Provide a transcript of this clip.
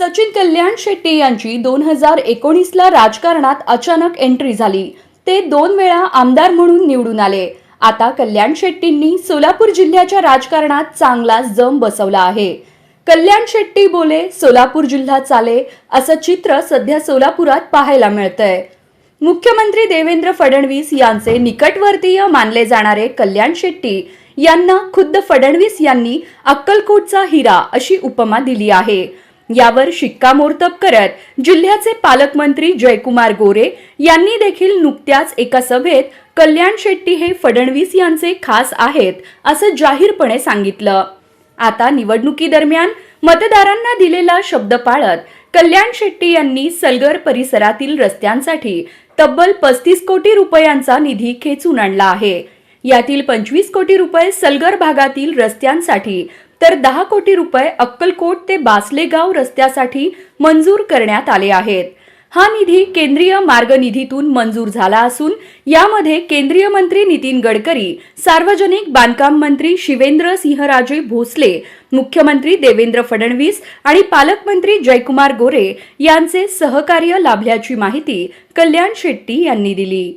सचिन कल्याण शेट्टी यांची दोन हजार एकोणीसला राजकारणात अचानक एंट्री झाली. ते दोन वेळा आमदार म्हणून निवडून आले. आता कल्याण शेट्टींनी सोलापूर जिल्ह्याच्या राजकारणात चांगला जम बसवला आहे. कल्याण शेट्टी बोले सोलापूर जिल्हा चाले असं चित्र सध्या सोलापुरात पाहायला मिळतंय. मुख्यमंत्री देवेंद्र फडणवीस यांचे निकटवर्तीय मानले जाणारे कल्याण शेट्टी यांना खुद्द फडणवीस यांनी अक्कलकोटचा हिरा अशी उपमा दिली आहे. यावर शिक्कामोर्तब करत जिल्ह्याचे पालकमंत्री जयकुमार गोरे यांनी देखील नुकत्याच एका सभेत कल्याण शेट्टी हे फडणवीस यांचे खास आहेत असं जाहीरपणे सांगितलं. आता निवडणुकीदरम्यान मतदारांना दिलेला शब्द पाळत कल्याण शेट्टी यांनी सलगर परिसरातील रस्त्यांसाठी तब्बल पस्तीस कोटी रुपयांचा निधी खेचून आणला आहे. यातील पंचवीस कोटी रुपये सलगर भागातील रस्त्यांसाठी तर दहा कोटी रुपये अक्कलकोट ते बासलेगाव रस्त्यासाठी मंजूर करण्यात आले आहेत. हा निधी केंद्रीय मार्ग निधीतून मंजूर झाला असून यामध्ये केंद्रीय मंत्री नितीन गडकरी सार्वजनिक बांधकाम मंत्री शिवेंद्र सिंहराजे भोसले मुख्यमंत्री देवेंद्र फडणवीस आणि पालकमंत्री जयकुमार गोरे यांचे सहकार्य लाभल्याची माहिती कल्याण शेट्टी यांनी दिली.